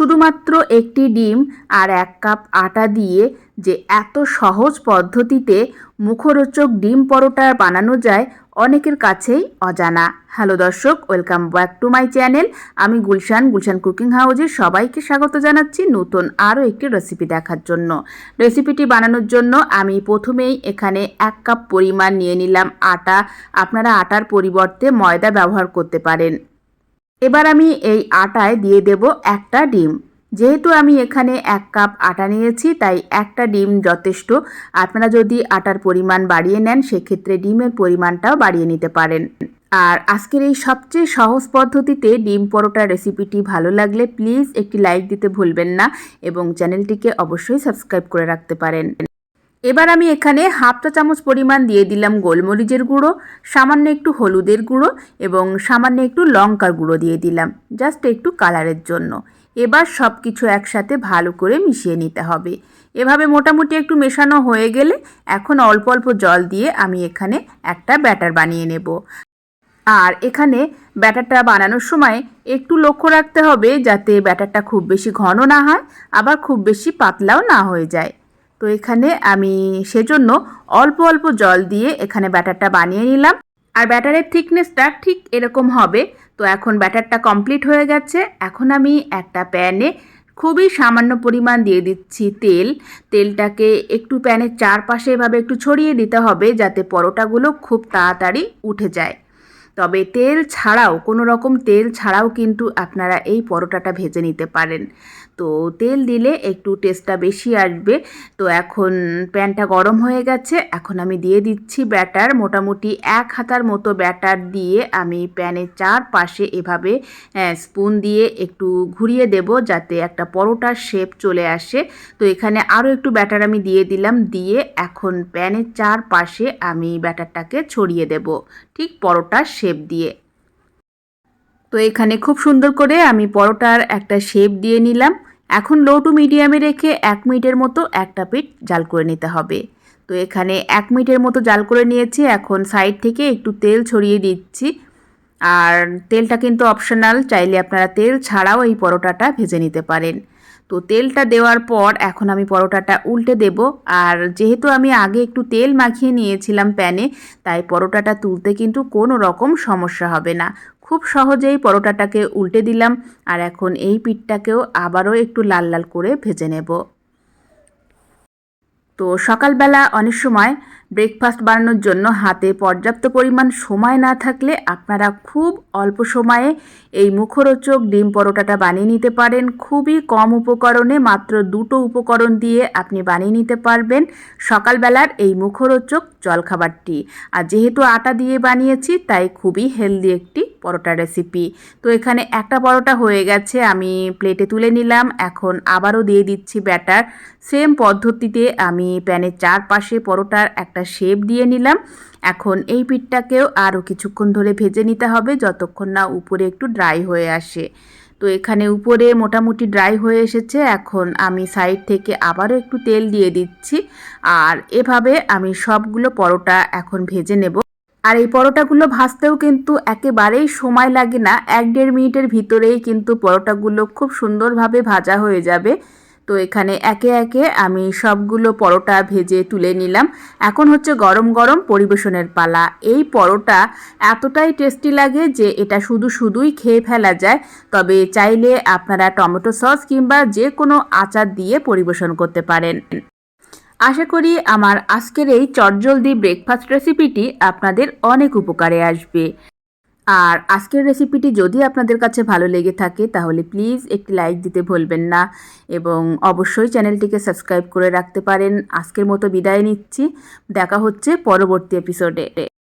শুধুমাত্র একটি ডিম আর এক কাপ আটা দিয়ে যে এত সহজ পদ্ধতিতে মুখরোচক ডিম পরোটা বানানো যায়, অনেকের কাছেই অজানা। হ্যালো দর্শক, welcome back to my channel. আমি গুলশান গুলশান কুকিং হাউজে সবাইকে স্বাগত জানাচ্ছি নতুন আরও একটি রেসিপি দেখার জন্য। রেসিপিটি বানানোর জন্য আমি প্রথমেই এখানে এক কাপ পরিমাণ নিয়ে নিলাম আটা। আপনারা আটার পরিবর্তে ময়দা ব্যবহার করতে পারেন। এবার আমি এই আটায় দিয়ে দেব একটা ডিম। যেহেতু আমি এখানে এক কাপ আটা নিয়েছি, তাই একটা ডিম যথেষ্ট। আপনারা যদি আটার পরিমাণ বাড়িয়ে নেন, সেক্ষেত্রে ডিমের পরিমাণটাও বাড়িয়ে নিতে পারেন। আর আজকের এই সবচেয়ে সহজ পদ্ধতিতে ডিম পরোটা রেসিপিটি ভালো লাগলে প্লিজ একটি লাইক দিতে ভুলবেন না এবং চ্যানেলটিকে অবশ্যই সাবস্ক্রাইব করে রাখতে পারেন। এবার আমি এখানে হাফ চা চামচ পরিমাণ দিয়ে দিলাম গোলমরিচের গুঁড়ো, সামান্য একটু হলুদের গুঁড়ো এবং সামান্য একটু লঙ্কার গুঁড়ো দিয়ে দিলাম জাস্ট একটু কালারের জন্য। এবার সব কিছু একসাথে ভালো করে মিশিয়ে নিতে হবে। এভাবে মোটামুটি একটু মেশানো হয়ে গেলে এখন অল্প অল্প জল দিয়ে আমি এখানে একটা ব্যাটার বানিয়ে নেব। আর এখানে ব্যাটারটা বানানোর সময় একটু লক্ষ্য রাখতে হবে যাতে ব্যাটারটা খুব বেশি ঘন না হয়, আবার খুব বেশি পাতলাও না হয়ে যায়। তো এখানে আমি সেজন্য অল্প অল্প জল দিয়ে এখানে ব্যাটারটা বানিয়ে নিলাম। আর ব্যাটারের থিকনেসটা ঠিক এরকম হবে। তো এখন ব্যাটারটা কমপ্লিট হয়ে গেছে। এখন আমি একটা প্যানে খুবই সামান্য পরিমাণ দিয়ে দিচ্ছি তেল। তেলটাকে একটু প্যানের চারপাশে এভাবে একটু ছড়িয়ে দিতে হবে যাতে পরোটাগুলো খুব তাড়াতাড়ি উঠে যায়। তবে তেল ছাড়াও, কোনো রকম তেল ছাড়াও কিন্তু আপনারা এই পরোটাটা ভেজে নিতে পারেন। তো তেল দিলে একটু টেস্টটা বেশি আসবে। তো এখন প্যানটা গরম হয়ে গেছে। এখন আমি দিয়ে দিচ্ছি ব্যাটার। মোটামুটি এক হাতার মতো ব্যাটার দিয়ে আমি প্যানের চারপাশে এভাবে স্পুন দিয়ে একটু ঘুরিয়ে দেব যাতে একটা পরোটার শেপ চলে আসে। তো এখানে আরও একটু ব্যাটার আমি দিয়ে দিলাম। দিয়ে এখন প্যানের চারপাশে আমি ব্যাটারটাকে ছড়িয়ে দেব ঠিক পরোটার শেপ দিয়ে। তো এখানে খুব সুন্দর করে আমি পরোটার একটা শেপ দিয়ে নিলাম। এখন লো টু মিডিয়ামে রেখে এক মিনিটের মতো একটা পিঠ জাল করে নিতে হবে। তো এখানে এক মিনিটের মতো জাল করে নিয়েছি, এখন সাইড থেকে একটু তেল ছড়িয়ে দিচ্ছি। আর তেলটা কিন্তু অপশনাল চাইলে আপনারা তেল ছাড়াও এই পরোটাটা ভেজে নিতে পারেন। তো তেলটা দেওয়ার পর এখন আমি পরোটাটা উল্টে দেব। আর যেহেতু আমি আগে একটু তেল মাখিয়ে নিয়েছিলাম প্যানে, তাই পরোটাটা তুলতে কিন্তু কোনো রকম সমস্যা হবে না। খুব সহজেই পরোটাটাকে উল্টে দিলাম আর এখন এই পিঠটাকেও আবারও একটু লাল লাল করে ভেজে নেব। তো সকালবেলা অনেক সময় ব্রেকফাস্ট বানানোর জন্য হাতে পর্যাপ্ত পরিমাণ সময় না থাকলে আপনারা খুব অল্প সময়ে এই মুখরোচক ডিম পরোটাটা বানিয়ে নিতে পারেন। খুবই কম উপকরণে মাত্র দুটো উপকরণ দিয়ে আপনি বানিয়ে নিতে পারবেন সকালবেলার এই মুখরোচক জলখাবারটি। আর যেহেতু আটা দিয়ে বানিয়েছি, তাই খুবই হেলদি একটি পরোটা রেসিপি তো এখানে একটা পরোটা হয়ে গেছে, আমি প্লেটে তুলে নিলাম। এখন আবারও দিয়ে দিচ্ছি ব্যাটার সেম পদ্ধতিতে আমি প্যানের চারপাশে পরোটার একটা শেপ দিয়ে নিলাম। এখন এই পিঠটাকেও আরও কিছুক্ষণ ধরে ভেজে নিতে হবে, যতক্ষণ না উপরে একটু ড্রাই হয়ে আসে। তো এখানে উপরে মোটামুটি ড্রাই হয়ে এসেছে। এখন আমি সাইড থেকে আবারও একটু তেল দিয়ে দিচ্ছি। আর এভাবে আমি সবগুলো পরোটা এখন ভেজে নেব। আর এই পরোটাগুলো ভাজতেও কিন্তু একেবারেই সময় লাগে না। এক দেড় মিনিটের ভিতরেই কিন্তু পরোটাগুলো খুব সুন্দরভাবে ভাজা হয়ে যাবে। তো এখানে একে একে আমি সবগুলো পরোটা ভেজে তুলে নিলাম। এখন হচ্ছে গরম গরম পরিবেশনের পালা। এই পরোটা এতটাই টেস্টি লাগে যে এটা শুধু শুধুই খেয়ে ফেলা যায়। তবে চাইলে আপনারা টমেটো সস কিংবা যে কোনো আচার দিয়ে পরিবেশন করতে পারেন। আশা করি আমার আজকের এই চটজলদি ব্রেকফাস্ট রেসিপিটি আপনাদের অনেক উপকারে আসবে। আর আজকের রেসিপিটি যদি আপনাদের কাছে ভালো লেগে থাকে, তাহলে প্লিজ একটি লাইক দিতে ভুলবেন না এবং অবশ্যই চ্যানেলটিকে সাবস্ক্রাইব করে রাখতে পারেন। আজকের মতো বিদায় নিচ্ছি। দেখা হচ্ছে পরবর্তী এপিসোডে